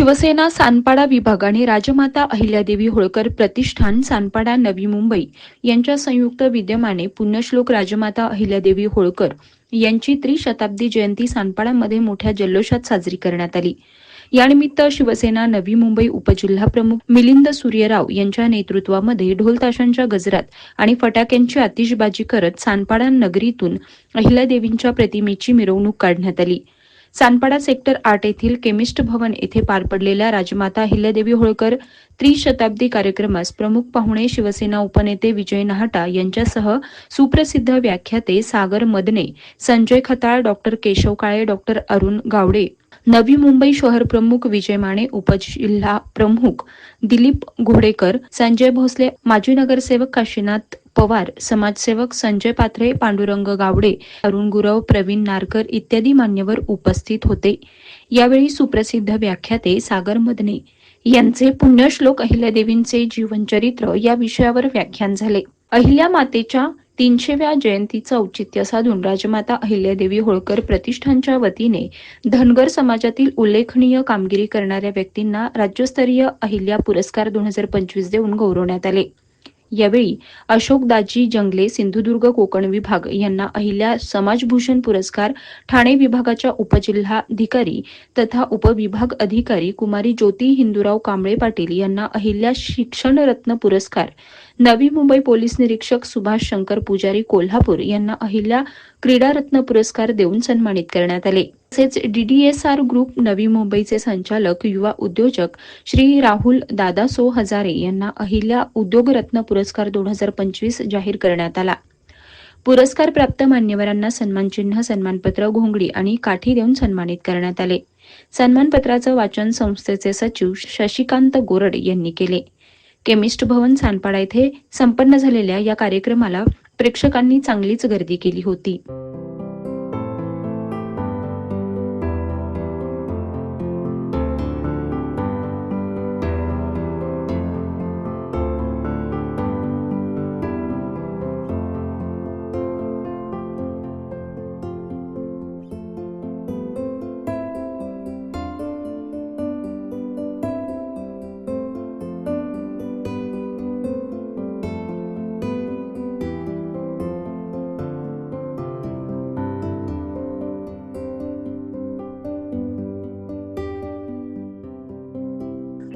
शिवसेना सानपाडा विभाग आणि राजमाता अहिल्यादेवी होळकर प्रतिष्ठान सानपाडा नवी मुंबई यांच्या संयुक्त विद्यमाने पुण्यश्लोक राजमाता अहिल्यादेवी होळकर यांची त्रिशताब्दी जयंती सानपाडामध्ये मोठ्या जल्लोषात साजरी करण्यात आली. यानिमित्त शिवसेना नवी मुंबई उपजिल्हा प्रमुख मिलिंद सूर्यराव यांच्या नेतृत्वामध्ये ढोल ताशांच्या गजरात आणि फटाक्यांची आतिषबाजी करत सानपाडा नगरीतून अहिल्यादेवींच्या प्रतिमेची मिरवणूक काढण्यात आली. सानपाडा सेक्टर आठ येथील केमिस्ट भवन येथे पार पडलेल्या राजमाता हिल्यादेवी होळकर त्रिशताब्दी कार्यक्रमास प्रमुख पाहुणे शिवसेना उपनेते विजय नाहटा यांच्यासह सुप्रसिद्ध व्याख्याते सागर मदने संजय खताळ डॉक्टर केशव काळे डॉक्टर अरुण गावडे. नवी मुंबई शहर प्रमुख विजय माने उपजिल्हा प्रमुख दिलीप घोडेकर संजय भोसले माजी नगरसेवक काशीनाथ पवार समाजसेवक संजय पात्रे पांडुरंग गावडे अरुण गुरव प्रवीण नारकर इत्यादी मान्यवर उपस्थित होते. यावेळी सुप्रसिद्ध व्याख्याते सागर मदने यांचे पुण्यश्लोक अहिल्यादेवींचे जीवनचरित्र या विषयावर व्याख्यान झाले. अहिल्या मातेच्या तीनशेव्या जयंतीचं औचित्य साधून राजमाता अहिल्यादेवी होळकर प्रतिष्ठानच्या वतीने धनगर समाजातील उल्लेखनीय कामगिरी करणाऱ्या व्यक्तींना राज्यस्तरीय अहिल्या पुरस्कार दोन हजार पंचवीस देऊन गौरवण्यात आले. यावेळी अशोकदाजी जंगले सिंधुदुर्ग कोकण विभाग यांना अहिल्या समाजभूषण पुरस्कार ठाणे विभागाच्या उपजिल्हाधिकारी तथा उपविभाग अधिकारी कुमारी ज्योती हिंदूराव कांबळे पाटील यांना अहिल्या शिक्षणरत्न पुरस्कार. नवी मुंबई पोलीस निरीक्षक सुभाष शंकर पुजारी कोल्हापूर यांना अहिल्या क्रीडारत्न पुरस्कार देऊन सन्मानित करण्यात आले. तसेच डीडीएसआर ग्रुप नवी मुंबईचे संचालक युवा उद्योजक श्री राहुल दादासो हजारे यांना अहिल्या उद्योगरत्न पुरस्कार दोन हजार पंचवीस जाहीर करण्यात आला. पुरस्कार प्राप्त मान्यवरांना सन्मानचिन्ह सन्मानपत्र घोंगडी आणि काठी देऊन सन्मानित करण्यात आले. सन्मानपत्राचं वाचन संस्थेचे सचिव शशिकांत गोरड यांनी केले. केमिस्ट भवन सानपाडा येथे संपन्न झालेल्या या कार्यक्रमाला प्रेक्षकांनी चांगलीच गर्दी केली होती.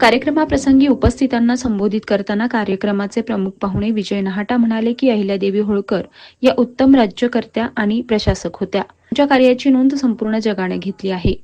कार्यक्रमाप्रसंगी उपस्थितांना संबोधित करताना कार्यक्रमाचे प्रमुख पाहुणे विजय नहाटा म्हणाले की अहिल्यादेवी होळकर या उत्तम राज्यकर्त्या आणि प्रशासक होत्या. त्यांच्या कार्याची नोंद संपूर्ण जगाने घेतली आहे.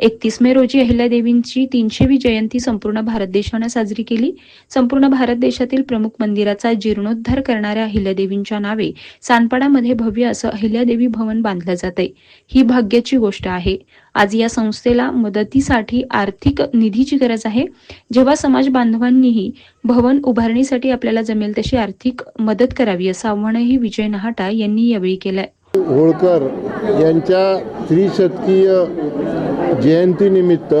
एकतीस मे रोजी अहिल्यादेवींची तीनशेवी जयंती संपूर्ण भारत देशानं साजरी केली. संपूर्ण भारत देशातील प्रमुख मंदिराचा जीर्णोद्धार करणाऱ्या अहिल्यादेवींच्या नावे सानपाडामध्ये भव्य असं अहिल्यादेवी भवन बांधलं जाते ही भाग्याची गोष्ट आहे. आज या संस्थेला मदतीसाठी आर्थिक निधीची गरज आहे. जेव्हा समाज बांधवांनीही भवन उभारणीसाठी आपल्याला जमेल तशी आर्थिक मदत करावी असं आव्हानही विजय नहाटा यांनी यावेळी केलंय. होळकर यांच्या त्रिशतकीय जयंतीनिमित्त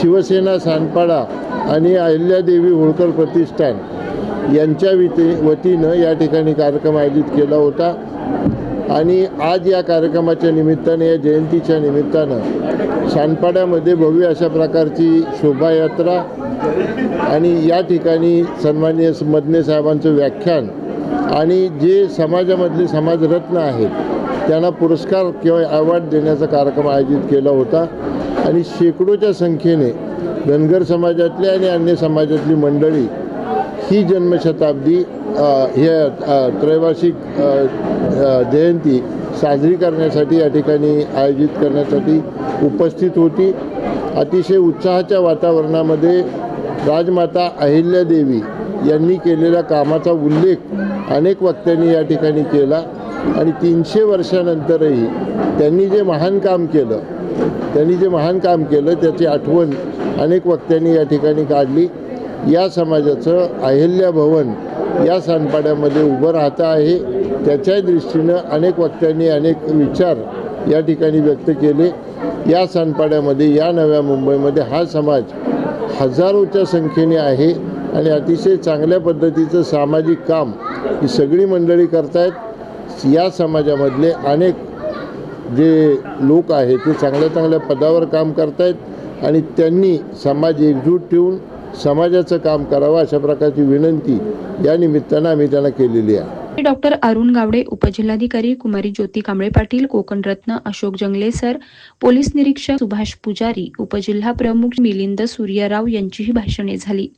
शिवसेना सानपाडा आणि अहिल्यादेवी होळकर प्रतिष्ठान यांच्या विते वतीनं या ठिकाणी कार्यक्रम आयोजित केला होता. आणि आज या कार्यक्रमाच्या निमित्ताने या जयंतीच्या निमित्तानं सानपाड्यामध्ये भव्य अशा प्रकारची शोभायात्रा आणि या ठिकाणी सन्माननीय मदने साहेबांचं व्याख्यान आणि जे समाजामधले समाजरत्न आहेत त्यांना पुरस्कार किंवा अवॉर्ड देण्याचा कार्यक्रम आयोजित केला होता. आणि शेकडोच्या संख्येने धनगर समाजातली आणि अन्य समाजातली मंडळी ही जन्मशताब्दी हे अ, त्रैवार्षिक जयंती साजरी करण्यासाठी या ठिकाणी आयोजित करण्यासाठी उपस्थित होती. अतिशय उत्साहाच्या वातावरणामध्ये राजमाता अहिल्यादेवी यांनी केलेल्या कामाचा उल्लेख अनेक वक्त्यांनी या ठिकाणी केला. आणि तीनशे वर्षानंतरही त्यांनी जे महान काम केलं त्यांनी जे महान काम केलं त्याची आठवण अनेक वक्त्यांनी या ठिकाणी काढली. या समाजाचं अहिल्या भवन या सांडपाड्यामध्ये उभं राहता आहे. त्याच्याही दृष्टीनं अनेक वक्त्यांनी अनेक विचार या ठिकाणी व्यक्त केले. या सांडपाड्यामध्ये या नव्या मुंबईमध्ये हा समाज हजारोच्या संख्येने आहे आणि अतिशय चांगल्या पद्धतीचं सामाजिक काम ही सगळी मंडळी करतायत. या समाजामधले अनेक जे लोक आहेत ते चांगल्या चांगल्या पदावर काम करतायत आणि त्यांनी समाज एकजूट ठेवून समाजाचं काम करावं अशा प्रकारची विनंती या निमित्तानं आम्ही त्यांना केलेली आहे. डॉक्टर अरुण गावडे उपजिल्हाधिकारी कुमारी ज्योती कांबळे पाटील कोकणरत्न अशोक जंगले सर पोलीस निरीक्षक सुभाष पुजारी उपजिल्हा प्रमुख मिलिंद सूर्यराव यांचीही भाषणे झाली.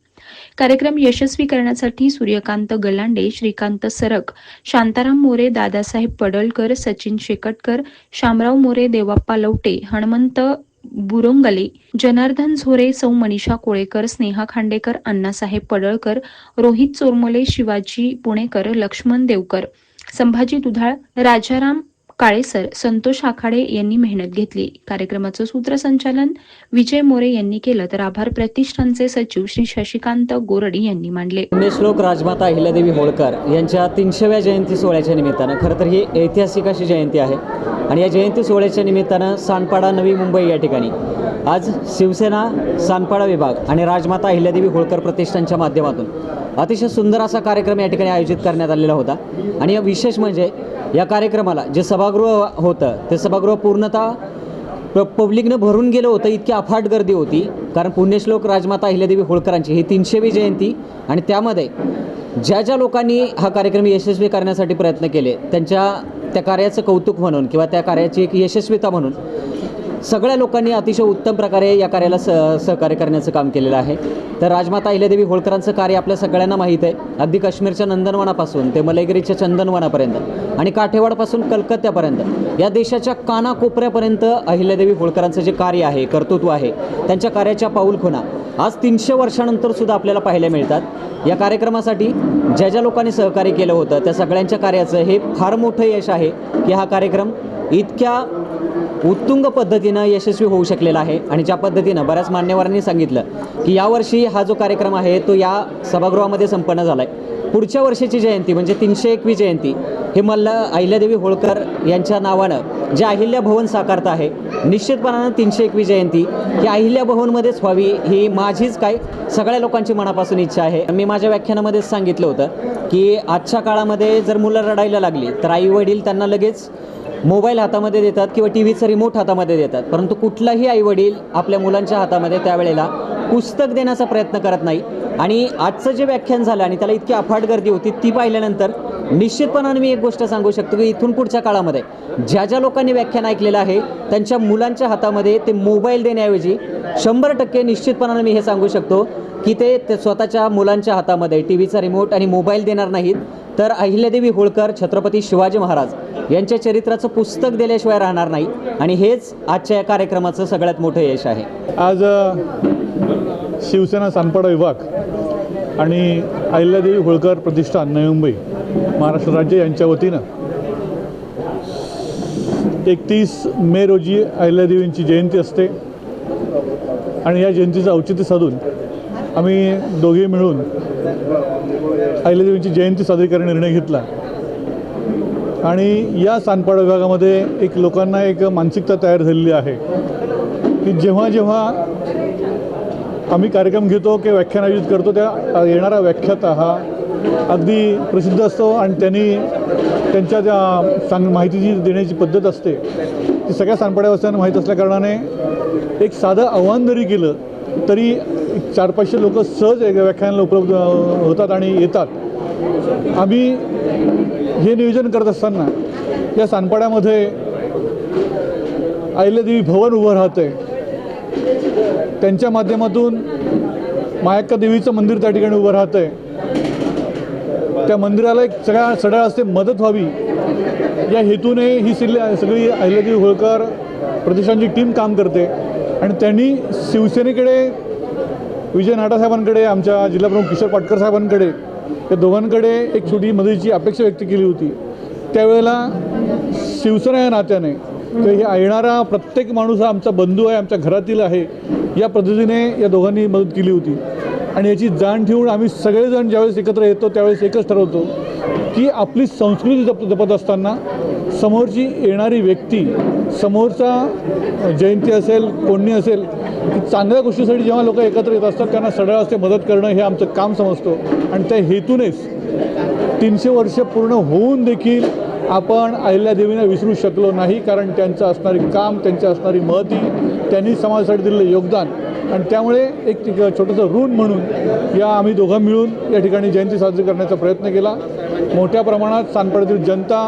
कार्यक्रम यशस्वी करण्यासाठी सूर्यकांत गलांडे श्रीकांत सरक शांताराम मोरे दादासाहेब पडळकर सचिन शेकटकर शामराव मोरे देवाप्पा लवटे हणमंत बुरोंगले जनार्दन झोरे सौ मनीषा कोळेकर स्नेहा खांडेकर अण्णासाहेब पडळकर रोहित चोरमोले शिवाजी पुणेकर लक्ष्मण देवकर संभाजी दुधाळ राजाराम काळेसर संतोष आखाडे यांनी मेहनत घेतली. कार्यक्रमाचं सूत्रसंचालन विजय मोरे यांनी केलं. तर आभार प्रतिष्ठानचे सचिव श्री शशिकांत गोरडी यांनी मांडले. पुण्यश्लोक राजमाता अहिल्यादेवी होळकर यांच्या तीनशेव्या जयंती सोहळ्याच्या निमित्तानं खरं तर ही ऐतिहासिक अशी जयंती आहे. आणि या जयंती सोहळ्याच्या निमित्तानं सानपाडा नवी मुंबई या ठिकाणी. आज शिवसेना सानपाडा विभाग आणि राजमाता अहिल्यादेवी होळकर प्रतिष्ठानच्या माध्यमातून अतिशय सुंदर असा कार्यक्रम या ठिकाणी आयोजित करण्यात आलेला होता. आणि विशेष म्हणजे या कार्यक्रमाला जे सभागृह होतं ते सभागृह पूर्णतः प पब्लिकनं भरून गेलं होतं इतकी अफाट गर्दी होती. कारण पुण्यश्लोक राजमाता अहिल्यादेवी होळकरांची ही तीनशेवी जयंती. आणि त्यामध्ये ज्या ज्या लोकांनी हा कार्यक्रम यशस्वी करण्यासाठी प्रयत्न केले त्यांच्या त्या कार्याचं कौतुक म्हणून किंवा त्या कार्याची एक यशस्वीता म्हणून सगळ्या लोकांनी अतिशय उत्तम प्रकारे या कार्याला स सहकार्य करण्याचं काम केलेलं आहे. तर राजमाता अहिल्यादेवी होळकरांचं कार्य आपल्या सगळ्यांना माहीत आहे. अगदी काश्मीरच्या नंदनवनापासून ते मलयगिरीच्या चंदनवनापर्यंत आणि काठेवाडपासून कलकत्त्यापर्यंत या देशाच्या कानाकोपऱ्यापर्यंत अहिल्यादेवी होळकरांचं जे कार्य आहे कर्तृत्व आहे त्यांच्या कार्याच्या पाऊलखुणा आज तीनशे वर्षानंतर सुद्धा आपल्याला पाहायला मिळतात. या कार्यक्रमासाठी ज्या ज्या लोकांनी सहकार्य केलं होतं त्या सगळ्यांच्या कार्याचं हे फार मोठं यश आहे की हा कार्यक्रम इतक्या उत्तुंग पद्धतीनं यशस्वी होऊ शकलेला आहे. आणि ज्या पद्धतीनं बऱ्याच मान्यवरांनी सांगितलं की यावर्षी हा जो कार्यक्रम आहे तो या सभागृहामध्ये संपन्न झाला आहे पुढच्या वर्षीची जयंती म्हणजे तीनशे एकवी जयंती हे मल्ल अहिल्यादेवी होळकर यांच्या नावानं जे अहिल्या भवन साकारत आहे निश्चितपणानं तीनशे एकवी जयंती ही अहिल्या भवनमध्येच व्हावी ही माझीच काय सगळ्या लोकांची मनापासून इच्छा आहे. मी माझ्या व्याख्यानामध्येच सांगितलं होतं की आजच्या काळामध्ये जर मुलं रडायला लागली तर आई वडील त्यांना लगेच मोबाईल हातामध्ये देतात किंवा टी व्हीचा रिमोट हातामध्ये देतात. परंतु कुठलाही आईवडील आपल्या मुलांच्या हातामध्ये त्यावेळेला पुस्तक देण्याचा प्रयत्न करत नाही. आणि आजचं जे व्याख्यान झालं आणि त्याला इतकी अफाट गर्दी होती ती पाहिल्यानंतर निश्चितपणाने मी एक गोष्ट सांगू शकतो की इथून पुढच्या काळामध्ये ज्या ज्या लोकांनी व्याख्यान ऐकलेलं आहे त्यांच्या मुलांच्या हातामध्ये ते मोबाईल देण्याऐवजी शंभर टक्के निश्चितपणाने मी हे सांगू शकतो की ते स्वतःच्या मुलांच्या हातामध्ये टी व्हीचा रिमोट आणि मोबाईल देणार नाहीत. तर अहिल्यादेवी होळकर छत्रपती शिवाजी महाराज यांच्या चरित्राचं पुस्तक दिल्याशिवाय राहणार नाही. आणि हेच आजच्या या कार्यक्रमाचं सगळ्यात मोठं यश आहे. आज शिवसेना सानपाडा विभाग आणि अहिल्यादेवी होळकर प्रतिष्ठान नवी मुंबई महाराष्ट्र राज्य यांच्या वतीनं एकतीस मे रोजी अहिल्यादेवींची जयंती असते. आणि या जयंतीचं औचित्य साधून आम्ही दोघे मिळून अहिल्यादेवींची जयंती साजरी करण्याचा निर्णय घेतला. आणि या सानपाडा विभागामध्ये एक लोकांना एक मानसिकता तयार झालेली आहे की जेव्हा जेव्हा आम्ही कार्यक्रम घेतो किंवा व्याख्यान आयोजित करतो त्या येणारा व्याख्याता हा अगदी प्रसिद्ध असतो आणि त्यांनी त्यांच्या त्या सांग माहितीची देण्याची पद्धत असते ती सगळ्या सानपाड्यावासियांना माहीत असल्याकारणाने एक साधं आव्हान जरी केलं तरी चार पाचशे लोक सहज एक व्याख्यानाला उपलब्ध होतात आणि येतात. आम्ही हे नियोजन करत असताना या सानपाड्यामध्ये अहिल्यादेवी भवन उभं राहतं आहे त्यांच्या माध्यमातून मायक्का देवीचं मंदिर त्या ठिकाणी उभं राहतं आहे त्या मंदिराला एक सगळ्या सडळ असते मदत व्हावी. या हेतूने ही सिल्ली सगळी अहिल्यादेवी होळकर प्रतिष्ठानची टीम काम करते. आणि त्यांनी शिवसेनेकडे विजय नाटासाहेबांकडे आमच्या जिल्हाप्रमुख किशोर पाटकर साहेबांकडे या दोघांकडे एक छोटी मदतीची अपेक्षा व्यक्त केली होती. त्यावेळेला शिवसेना या नात्याने तर येणारा प्रत्येक माणूस हा आमचा बंधू आहे आमच्या घरातील आहे या पद्धतीने या दोघांनी मदत केली होती. आणि याची जाण ठेवून आम्ही सगळेजण ज्यावेळेस एकत्र येतो त्यावेळेस एकच ठरवतो की आपली संस्कृती जप जपत असताना समोरची येणारी व्यक्ती समोरचा जयंती असेल कोणी असेल की चांगल्या गोष्टीसाठी जेव्हा लोक एकत्र येत असतात त्यांना सगळ्या असते मदत करणं हे आमचं काम समजतो. आणि त्या हेतूनेच तीनशे वर्ष पूर्ण होऊन देखील आपण अहिल्यादेवींना विसरू शकलो नाही कारण त्यांचं असणारी काम त्यांची असणारी महती त्यांनी समाजासाठी दिलेलं योगदान. आणि त्यामुळे एक छोटंसं ऋण म्हणून या आम्ही दोघं मिळून या ठिकाणी जयंती साजरी करण्याचा प्रयत्न केला. मोठ्या प्रमाणात सानपाड्यातील जनता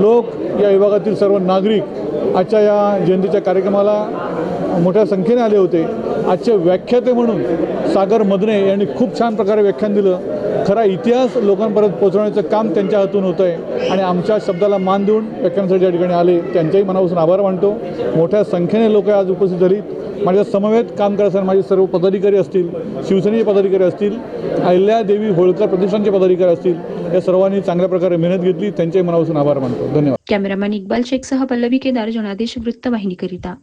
लोक या विभागातील सर्व नागरिक आजच्या या जयंतीच्या कार्यक्रमाला मोठ्या संख्येने आले होते. आजचे व्याख्याते म्हणून सागर मदने यांनी खूप छान प्रकारे व्याख्यान दिलं. खरा इतिहास लोकांपर्यंत पोहोचवण्याचं काम त्यांच्या हातून होतं आहे आणि आमच्या शब्दाला मान देऊन व्याख्यानासाठी या ठिकाणी आले. त्यांच्याही मनापासून आभार मानतो. मोठ्या संख्येने लोक आज उपस्थित झालीत. माझ्या समवेत काम करायसाठी माझे सर्व पदाधिकारी असतील शिवसेनेचे पदाधिकारी असतील अहिल्यादेवी होळकर प्रतिष्ठानचे पदाधिकारी असतील या सर्वांनी चांगल्या प्रकारे मेहनत घेतली. त्यांच्याही मनापासून आभार मानतो. धन्यवाद. कॅमेरामॅन इक्बाल शेखसह पल्लवी केदार जनादेश वृत्तवाहिनीकरिता.